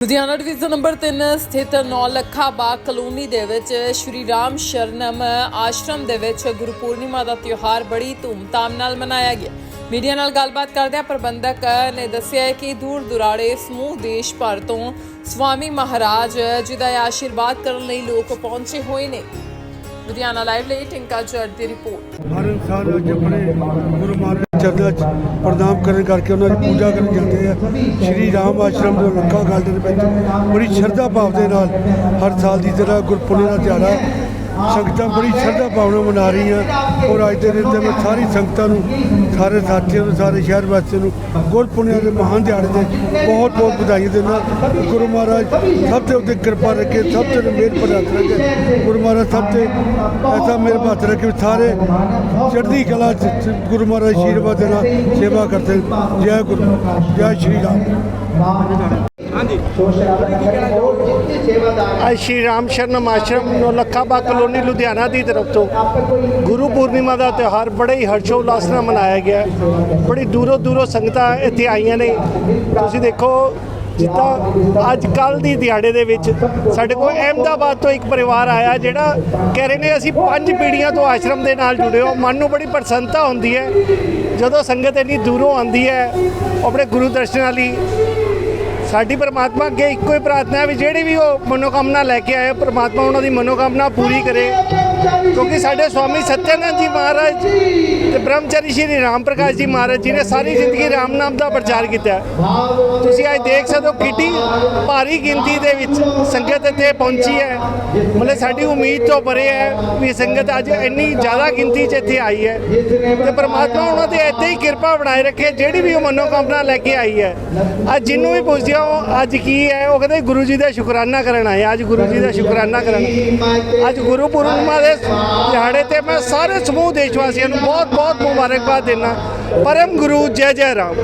Ludhiana division number 3 ਸਥਿਤ ਨੌਲੱਖਾ ਬਾਗ colony ਦੇ ਵਿੱਚ ਸ਼੍ਰੀ ਰਾਮ ਸ਼ਰਨਮ ਆਸ਼ਰਮ ਦੇ ਵਿੱਚ ਗੁਰੂ ਪੂਰਨਿਮਾ ਦਾ ਤਿਉਹਾਰ ਬੜੀ ਧੂਮਧਾਮ ਨਾਲ ਮਨਾਇਆ ਗਿਆ। ਮੀਡੀਆ ਨਾਲ ਗੱਲਬਾਤ ਕਰਦਿਆਂ ਪ੍ਰਬੰਧਕ ਨੇ ਦੱਸਿਆ ਹੈ ਕਿ ਦੂਰ ਦੁਰਾੜੇ ਸਮੂਹ ਦੇਸ਼ ਭਰ ਤੋਂ ਸਵਾਮੀ ਮਹਾਰਾਜ ਜੀ ਦਾ ਆਸ਼ੀਰਵਾਦ ਕਰਨ ਲਈ ਲੋਕ ਪਹੁੰਚੇ ਹੋਏ ਨੇ। ਲੁਧਿਆਣਾ ਲਾਈਵ ਲਈ ਟਿੰਕਾ ਜੱਟ ਦੀ ਰਿਪੋਰਟ। ਹਰ ਇਨਸਾਨ ਅੱਜ ਆਪਣੇ ਗੁਰੂ ਮਹਾਰਾਜ ਚਰਨਾਂ 'ਚ ਪ੍ਰਣਾਮ ਕਰਨ ਕਰਕੇ ਉਹਨਾਂ ਦੀ ਪੂਜਾ ਕਰਨ ਜਾਂਦੇ ਆ। ਸ਼੍ਰੀ ਰਾਮ ਆਸ਼ਰਮ ਦੇ ਲੱਖਾ ਗੱਲ ਵਿੱਚ ਬੜੀ ਸ਼ਰਧਾ ਭਾਵ ਦੇ ਨਾਲ ਹਰ ਸਾਲ ਦੀ ਤਰ੍ਹਾਂ ਗੁਰਪੁਰਬ ਦਾ ਦਿਹਾੜਾ ਸੰਗਤਾਂ ਬੜੀ ਸ਼ਰਧਾ ਭਾਵਨਾ ਮਨਾ ਰਹੀਆਂ। ਔਰ ਅੱਜ ਦੇ ਦਿਨ ਤੇ ਮੈਂ ਸਾਰੀ ਸੰਗਤਾਂ ਨੂੰ ਸਾਰੇ ਸਾਥੀਆਂ ਨੂੰ ਸਾਰੇ ਸ਼ਹਿਰ ਵਾਸੀਆਂ ਨੂੰ ਗੁਰਪੁਰਬ ਦੇ ਮਹਾਨ ਦਿਹਾੜੇ ਦੇ ਬਹੁਤ ਬਹੁਤ ਵਧਾਈਆਂ ਦਿੰਦਾ। ਗੁਰੂ ਮਹਾਰਾਜ ਸਭ ਤੇ ਉੱਤੇ ਕਿਰਪਾ ਰੱਖੇ ਸਭ ਤੇ ਮਿਹਰ ਭਰਿਆ ਹੱਥ ਰੱਖੇ। ਗੁਰੂ ਮਹਾਰਾਜ ਸਭ ਤੇ ਐਸਾ ਮਿਹਰ ਹੱਥ ਰੱਖੇ ਵੀ ਸਾਰੇ ਚੜ੍ਹਦੀ ਕਲਾ ਚ ਗੁਰੂ ਮਹਾਰਾਜ ਆਸ਼ੀਰਵਾਦ ਦੇ ਨਾਲ ਸੇਵਾ ਕਰਦੇ ਜੈ ਗੁਰੂ ਜੈ ਸ਼੍ਰੀ ਰਾਮ। ਅੱਜ ਸ਼੍ਰੀ ਰਾਮ ਸ਼ਰਨਮ ਆਸ਼ਰਮ ਨੂੰ ਲੱਖਾਬਾ ਕਲੋਨੀ ਲੁਧਿਆਣਾ ਦੀ ਤਰਫ ਤੋਂ ਗੁਰੂ ਪੂਰਨਿਮਾ ਦਾ ਤਿਉਹਾਰ ਬੜੇ ਹੀ ਹਰਸ਼ੋਉਲਾਸ ਨਾਲ ਮਨਾਇਆ ਗਿਆ ਬੜੀ ਦੂਰੋਂ ਦੂਰੋਂ ਸੰਗਤਾਂ ਇੱਥੇ ਆਈਆਂ ਨੇ। ਤੁਸੀਂ ਦੇਖੋ ਜਿੱਦਾਂ ਅੱਜ ਕੱਲ ਦੀ ਦਿਹਾੜੇ ਦੇ ਵਿੱਚ ਸਾਡੇ ਕੋਲ ਅਹਿਮਦਾਬਾਦ ਤੋਂ ਇੱਕ ਪਰਿਵਾਰ ਆਇਆ ਜਿਹੜਾ ਕਹਿ ਰਹੇ ਨੇ ਅਸੀਂ ਪੰਜ ਪੀੜ੍ਹੀਆਂ ਤੋਂ ਆਸ਼ਰਮ ਦੇ ਨਾਲ ਜੁੜੇ ਹੋ। ਮਨ ਨੂੰ ਬੜੀ ਪ੍ਰਸੰਨਤਾ ਹੁੰਦੀ ਹੈ। ਜਦੋਂ ਸੰਗਤ ਇੰਨੀ ਦੂਰੋਂ ਆਉਂਦੀ ਹੈ ਆਪਣੇ ਗੁਰੂ ਦਰਸ਼ਨਾਂ ਲਈ ਸਾਡੀ ਪਰਮਾਤਮਾ ਅੱਗੇ ਇੱਕੋ ਹੀ ਪ੍ਰਾਰਥਨਾ ਹੈ ਵੀ ਜਿਹੜੀ ਵੀ ਉਹ ਮਨੋਕਾਮਨਾ ਲੈ ਕੇ ਆਏ, ਪਰਮਾਤਮਾ ਉਹਨਾਂ ਦੀ ਮਨੋਕਾਮਨਾ ਪੂਰੀ ਕਰੇ। ਕਿਉਂਕਿ ਸਾਡੇ ਸਵਾਮੀ ਸਤਿਆਨੰਦ ਜੀ ਮਹਾਰਾਜ ਤੇ ਬ੍ਰਹਮਚਾਰੀ ਸ਼੍ਰੀ ਰਾਮ ਪ੍ਰਕਾਸ਼ ਜੀ ਮਹਾਰਾਜ ਜੀ ਨੇ ਸਾਰੀ ਜ਼ਿੰਦਗੀ ਰਾਮ ਨਾਮ ਦਾ ਪ੍ਰਚਾਰ ਕੀਤਾ। ਤੁਸੀਂ ਅੱਜ ਦੇਖ ਸਕਦੇ ਹੋ ਕਿੱਡੀ ਭਾਰੀ ਗਿਣਤੀ ਦੇ ਵਿੱਚ ਸੰਗਤ ਇੱਥੇ ਪਹੁੰਚੀ ਹੈ ਮਤਲਬ ਸਾਡੀ ਉਮੀਦ ਤੋਂ ਪਰੇ ਹੈ ਵੀ ਸੰਗਤ ਅੱਜ ਇੰਨੀ ਜ਼ਿਆਦਾ ਗਿਣਤੀ 'ਚ ਇੱਥੇ ਆਈ ਹੈ ਤੇ ਪਰਮਾਤਮਾ ਉਹਨਾਂ ਤੇ ਏਦਾਂ ਹੀ ਕਿਰਪਾ ਬਣਾਏ ਰੱਖੇ ਜਿਹੜੀ ਵੀ ਉਹ ਮਨੋਕਾਮਨਾ ਲੈ ਕੇ ਆਈ ਹੈ ਅੱਜ ਜਿਹਨੂੰ ਵੀ ਪੁੱਛਦੇ ਹੋ ਅੱਜ ਕੀ ਹੈ ਉਹ ਕਹਿੰਦੇ ਗੁਰੂ ਜੀ ਦਾ ਸ਼ੁਕਰਾਨਾ ਕਰਨ ਆਏ। ਅੱਜ ਗੁਰੂ ਜੀ ਦਾ ਸ਼ੁਕਰਾਨਾ ਕਰਨ ਅੱਜ ਗੁਰੂ ਪੂਰਨਿਮਾ ਦੇ ਦਿਹਾੜੇ ਤੇ ਮੈਂ ਸਾਰੇ ਸਮੂਹ ਦੇਸ਼ ਵਾਸੀਆਂ ਨੂੰ ਬਹੁਤ ਬਹੁਤ ਮੁਬਾਰਕਬਾਦ ਦਿੰਦਾ। ਪਰਮ ਗੁਰੂ ਜੈ ਜੈ ਰਾਮ।